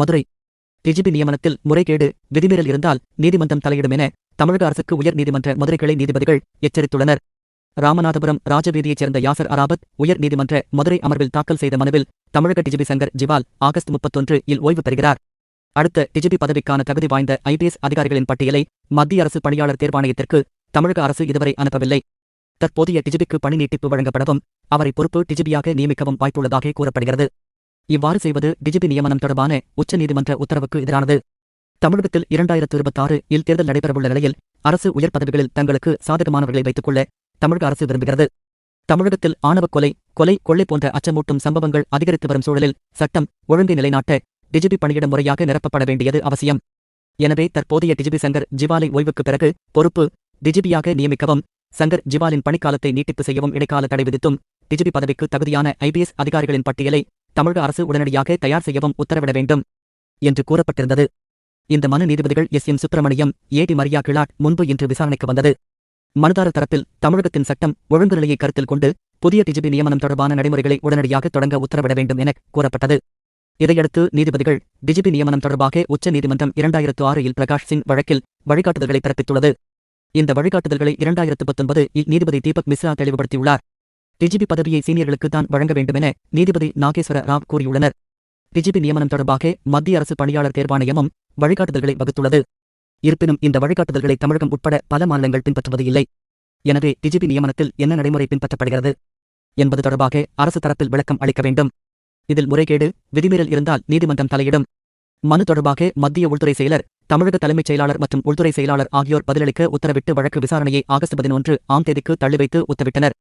Madurai. DGP நியமனத்தில் முறைகேடு விதிமீறல் இருந்தால் நீதிமன்றம் தலையிடும் என தமிழக அரசுக்கு உயர் நீதிமன்ற மதுரை கிளை நீதிபதிகள் எச்சரித்துள்ளனர். ராமநாதபுரம் ராஜவீதியைச் சேர்ந்த யாசர் அராபத் உயர் நீதிமன்ற மதுரை அமர்வில் தாக்கல் செய்த மனுவில் தமிழக டிஜிபி சங்கர் ஜிவால் ஆகஸ்ட் முப்பத்தொன்று இல் ஓய்வு பெறுகிறார். அடுத்த டிஜிபி பதவிக்கான தகுதி வாய்ந்த ஐபிஎஸ் அதிகாரிகளின் பட்டியலை மத்திய அரசு பணியாளர் தேர்வாணையத்திற்கு தமிழக அரசு இதுவரை அனுப்பவில்லை. தற்போதைய டிஜிபிக்கு பணி நீட்டிப்பு வழங்கப்படவும் அவரை பொறுப்பு டிஜிபியாக நியமிக்கவும் வாய்ப்புள்ளதாக கூறப்படுகிறது. இவ்வாறு செய்வது டிஜிபி நியமனம் தொடர்பான உச்சநீதிமன்ற உத்தரவுக்கு எதிரானது. தமிழகத்தில் இரண்டாயிரத்து இருபத்தாறு இல் தேர்தல் நடைபெறவுள்ள நிலையில் அரசு உயர் பதவிகளில் தங்களுக்கு சாதகமானவர்களை வைத்துக் கொள்ள தமிழக அரசு விரும்புகிறது. தமிழகத்தில் ஆணவ கொலை கொலை கொள்ளை போன்ற அச்சமூட்டும் சம்பவங்கள் அதிகரித்து வரும் சூழலில் சட்டம் ஒழுங்கை நிலைநாட்ட டிஜிபி பணியிடம் முறையாக நிரப்பப்பட வேண்டியது அவசியம். எனவே தற்போதைய டிஜிபி சங்கர் ஜிவாலை ஓய்வுக்கு பிறகு பொறுப்பு டிஜிபியாக நியமிக்கவும் சங்கர் ஜிவாலின் பணிக்காலத்தை நீட்டிப்பு செய்யவும் இடைக்கால தடை விதித்தும் டிஜிபி பதவிக்கு தகுதியான ஐபிஎஸ் அதிகாரிகளின் பட்டியலை தமிழக அரசு உடனடியாக தயார் செய்யவும் உத்தரவிட வேண்டும் என்று கூறப்பட்டிருந்தது. இந்த மனு நீதிபதிகள் S. M. Subramaniam A. D. Maria Clete முன்பு இன்று விசாரணைக்கு வந்தது. மனுதாரர் தரப்பில் தமிழகத்தின் சட்டம் ஒழுங்கு நிலையை கருத்தில் கொண்டு புதிய டிஜிபி நியமனம் தொடர்பான நடைமுறைகளை உடனடியாக தொடங்க உத்தரவிட வேண்டும் என கூறப்பட்டது. இதையடுத்து நீதிபதிகள் டிஜிபி நியமனம் தொடர்பாக உச்ச நீதிமன்றம் இரண்டாயிரத்து ஆறில் பிரகாஷ் சிங் வழக்கில் வழிகாட்டுதல்களை பிறப்பித்துள்ளது. இந்த வழிகாட்டுதல்களை இரண்டாயிரத்து பத்தொன்பது நீதிபதி தீபக் மிஸ்ரா தெளிவுபடுத்தியுள்ளார். டிஜிபி பதவியை சீனியர்களுக்கு தான் வழங்க வேண்டும் என நீதிபதி நாகேஸ்வர ராவ் கூறியுள்ளனர். டிஜிபி நியமனம் தொடர்பாக மத்திய அரசு பணியாளர் தேர்வாணையமும் வழிகாட்டுதல்களை வகுத்துள்ளது. இருப்பினும் இந்த வழிகாட்டுதல்களை தமிழகம் உட்பட பல மாநிலங்கள் பின்பற்றுவது இல்லை. எனவே டிஜிபி நியமனத்தில் என்ன நடைமுறை பின்பற்றப்படுகிறது என்பது தொடர்பாக அரசு தரப்பில் விளக்கம் அளிக்க வேண்டும். இதில் முறைகேடு விதிமீறல் இருந்தால் நீதிமன்றம் தலையிடும். மனு தொடர்பாக மத்திய உள்துறை செயலர் தமிழக தலைமைச் செயலாளர் மற்றும் உள்துறை செயலாளர் ஆகியோர் பதிலளிக்க உத்தரவிட்டு வழக்கு விசாரணையை ஆகஸ்ட் பதினொன்று ஆம் தேதிக்கு தள்ளி வைத்து உத்தரவிட்டனர்.